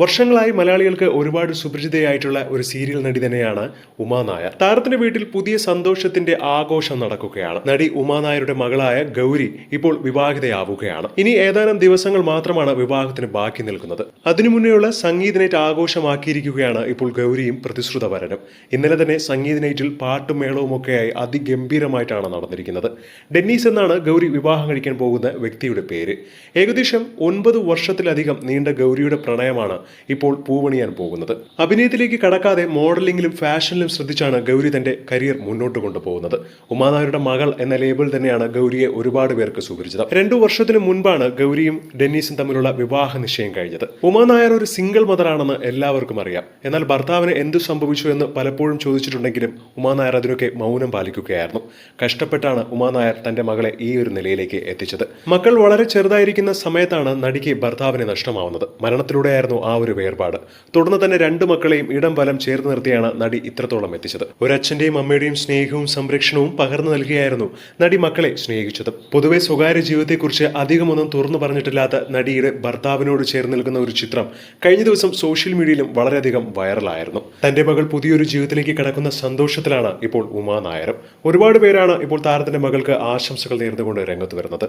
വർഷങ്ങളായി മലയാളികൾക്ക് ഒരുപാട് സുപരിചിതയായിട്ടുള്ള ഒരു സീരിയൽ നടി തന്നെയാണ് ഉമാ നായർ. താരത്തിന്റെ വീട്ടിൽ പുതിയ സന്തോഷത്തിന്റെ ആഘോഷം നടക്കുകയാണ്. നടി ഉമാനായരുടെ മകളായ ഗൗരി ഇപ്പോൾ വിവാഹിതയാവുകയാണ്. ഇനി ഏതാനും ദിവസങ്ങൾ മാത്രമാണ് വിവാഹത്തിന് ബാക്കി നിൽക്കുന്നത്. അതിനു മുന്നേയുള്ള സംഗീത നൈറ്റ് ആഘോഷമാക്കിയിരിക്കുകയാണ് ഇപ്പോൾ ഗൗരിയും പ്രതിശ്രുത വരനും. ഇന്നലെ തന്നെ സംഗീത നൈറ്റിൽ പാട്ടും മേളവും ഒക്കെയായി അതിഗംഭീരമായിട്ടാണ് നടന്നിരിക്കുന്നത്. ഡെന്നീസ് എന്നാണ് ഗൗരി വിവാഹം കഴിക്കാൻ പോകുന്ന വ്യക്തിയുടെ പേര്. ഏകദേശം ഒൻപത് വർഷത്തിലധികം നീണ്ട ഗൗരിയുടെ പ്രണയമാണ് ഇപ്പോൾ പൂവണിയാൻ പോകുന്നത്. അഭിനയത്തിലേക്ക് കടക്കാതെ മോഡലിംഗിലും ഫാഷനിലും ശ്രദ്ധിച്ചാണ് ഗൗരി തന്റെ കരിയർ മുന്നോട്ട് കൊണ്ടുപോകുന്നത്. ഉമാനായരുടെ മകൾ എന്ന ലേബിൾ തന്നെയാണ് ഗൗരിയെ ഒരുപാട് പേർക്ക് സുപരിചിതം. രണ്ടു വർഷത്തിന് മുൻപാണ് ഗൗരിയും ഡെന്നീസും തമ്മിലുള്ള വിവാഹ നിശ്ചയം കഴിഞ്ഞത്. ഉമാനായർ ഒരു സിംഗിൾ മദറാണെന്ന് എല്ലാവർക്കും അറിയാം. എന്നാൽ ഭർത്താവിന് എന്തു സംഭവിച്ചു എന്ന് പലപ്പോഴും ചോദിച്ചിട്ടുണ്ടെങ്കിലും ഉമാനായർ അതിനൊക്കെ മൗനം പാലിക്കുകയായിരുന്നു. കഷ്ടപ്പെട്ടാണ് ഉമാനായർ തന്റെ മകളെ ഈ ഒരു നിലയിലേക്ക് എത്തിച്ചത്. മക്കൾ വളരെ ചെറുതായിരിക്കുന്ന സമയത്താണ് നടിക്ക് ഭർത്താവിനെ നഷ്ടമാവുന്നത്. മരണത്തിലൂടെയായിരുന്നു ആ ഒരു വേർപാട്. തുടർന്ന് തന്നെ രണ്ട് മക്കളെയും ഇടം വലം ചേർത്ത് നിർത്തിയാണ് നടി ഇത്രത്തോളം എത്തിച്ചത്. ഒരച്ഛന്റെയും അമ്മയുടെയും സ്നേഹവും സംരക്ഷണവും പകർന്നു നൽകിയായിരുന്നു നടി മക്കളെ സ്നേഹിച്ചത്. പൊതുവെ സ്വകാര്യ ജീവിതത്തെക്കുറിച്ച് അധികമൊന്നും തുറന്നു പറഞ്ഞിട്ടില്ലാത്ത നടിയുടെ ഭർത്താവിനോട് ചേർന്ന് നിൽക്കുന്ന ഒരു ചിത്രം കഴിഞ്ഞ ദിവസം സോഷ്യൽ മീഡിയയിലും വളരെയധികം വൈറലായിരുന്നു. തന്റെ മകൾ പുതിയൊരു ജീവിതത്തിലേക്ക് കടക്കുന്ന സന്തോഷത്തിലാണ് ഇപ്പോൾ ഉമാ നായരും ഒരുപാട് പേരാണ് ഇപ്പോൾ താരത്തിന്റെ മകൾക്ക് ആശംസകൾ നേർന്നുകൊണ്ട് രംഗത്ത് വരുന്നത്.